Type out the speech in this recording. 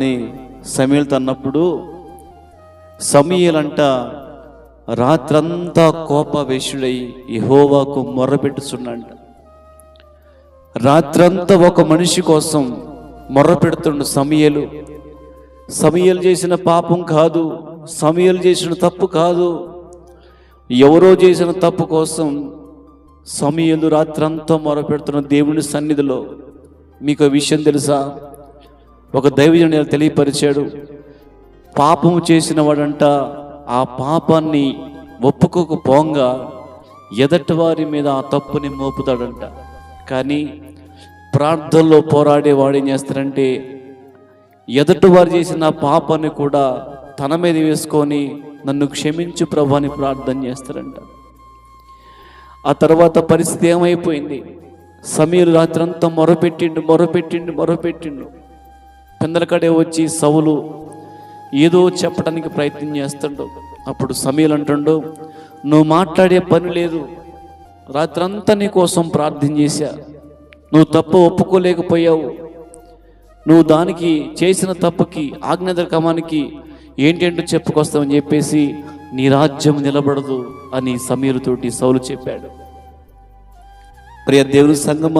అని సమీల్ అన్నప్పుడు సమీలంట రాత్రంతా కోపవేశుడై యహోవాకు మొర్రపెట్టుచున్నాడు రాత్రంతా ఒక మనిషి కోసం మొర్రపెడుతుండు సమయలు. సమీయలు చేసిన పాపం కాదు సమీయలు చేసిన తప్పు కాదు. ఎవరో చేసిన తప్పు కోసం సమయలు రాత్రంతా మొరపెడుతున్న దేవుని సన్నిధిలో మీకు విషయం తెలుసా? ఒక దైవజనుడు తెలియపరిచాడు. పాపము చేసిన వాడంట ఆ పాపాన్ని ఒప్పుకోకపోంగా ఎదటి వారి మీద ఆ తప్పుని మోపుతాడంట. కానీ ప్రార్థనలో పోరాడేవాడు ఏం చేస్తారంటే ఎదుటి వారు చేసిన పాపాన్ని కూడా తన మీద వేసుకొని నన్ను క్షమించు ప్రభు అని ప్రార్థన చేస్తారంట ఆ తర్వాత పరిస్థితి ఏమైపోయింది? సమీరు రాత్రంతా మొరపెట్టిండు మొరపెట్టిండు మొరపెట్టిండు. పిందలకడే వచ్చి సవులు ఏదో చెప్పడానికి ప్రయత్నం చేస్తుండు. అప్పుడు సమీలు అంటుండు నువ్వు మాట్లాడే పని లేదు. రాత్రంతా నీ కోసం ప్రార్థన చేశా. నువ్వు తప్పు ఒప్పుకోలేకపోయావు. నువ్వు దానికి చేసిన తప్పుకి ఆజ్ఞాధకమానికి ఏంటేంటో చెప్పుకొస్తావని చెప్పేసి నీ రాజ్యం నిలబడదు అని సమీరుతోటి సౌలు చెప్పాడు. ప్రియ దేవుని సంగమా